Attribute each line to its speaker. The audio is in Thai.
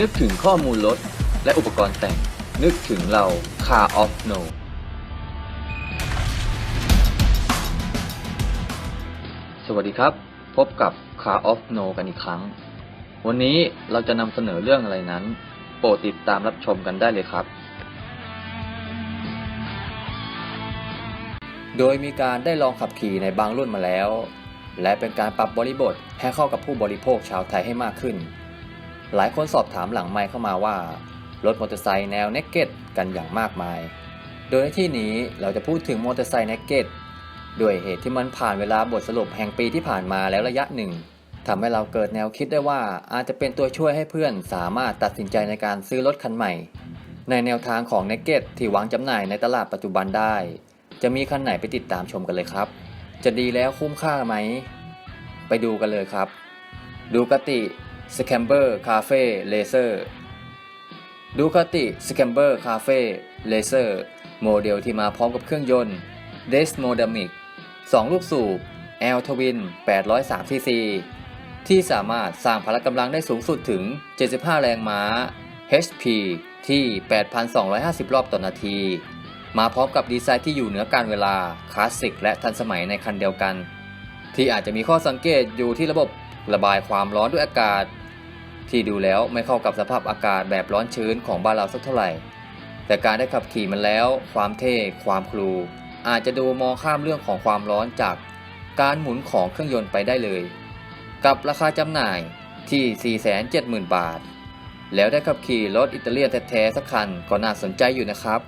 Speaker 1: นึกถึงข้อมูลรถและอุปกรณ์แต่ง นึกถึงเรา Car of No สวัสดีครับ พบกับ Car of No กันอีกครั้ง วันนี้เราจะนำเสนอเรื่องอะไรนั้น โปรดติดตามรับชมกันได้เลยครับ โดยมีการได้ลองขับขี่ในบางรุ่นมาแล้ว และเป็นการปรับบริบทให้เข้ากับผู้บริโภคชาวไทยให้มากขึ้น หลายคนสอบถามหลังไมค์เข้ามาว่า รถมอเตอร์ไซค์แนวเนกเก็ตกันอย่างมากมาย โดยในที่นี้เราจะพูดถึงมอเตอร์ไซค์เนกเก็ตด้วยเหตุที่มันผ่านเวลาบทสรุปแห่งปีที่ผ่านมาแล้วระยะหนึ่งทำให้เราเกิดแนวคิดได้ว่าอาจจะเป็นตัวช่วยให้เพื่อนสามารถตัดสินใจในการซื้อรถคันใหม่ ในแนวทางของเนกเก็ตที่วางจำหน่ายในตลาดปัจจุบันได้ จะมีคันไหนไปติดตามชมกันเลยครับ จะดีแล้วคุ้มค่าไหม ไปดูกันเลยครับ ดูกติ สแคมเบอร์คาเฟ่เลเซอร์ดูคติสแคมเบอร์คาเฟ่เลเซอร์โมเดลที่มาพร้อมกับเครื่องยนต์ d e s m o d a m i c 2ลูกสูบ L Twin 803 cc ที่สามารถสร้างพละกำลังได้สูงสุดถึง 75 แรงม้า HP ที่ 8,250 รอบต่อนาที มาพร้อมกับดีไซน์ที่อยู่เหนือการเวลา คลาสสิกและทันสมัยในคันเดียวกัน ที่อาจจะมีข้อสังเกตอยู่ที่ระบบระบายความร้อนด้วยอากาศ ที่ดูแล้วไม่เข้ากับสภาพอากาศแบบร้อนชื้นของบ้านเราสักเท่าไหร่ แต่การได้ขับขี่มันแล้ว ความเท่ ความครู อาจจะดูมองข้ามเรื่องของความร้อนจากการหมุนของเครื่องยนต์ไปได้เลย กับราคาจำหน่ายที่ 470,000 บาท แล้วได้ขับขี่รถอิตาเลียนแท้ๆสักคันก็น่าสนใจอยู่นะครับ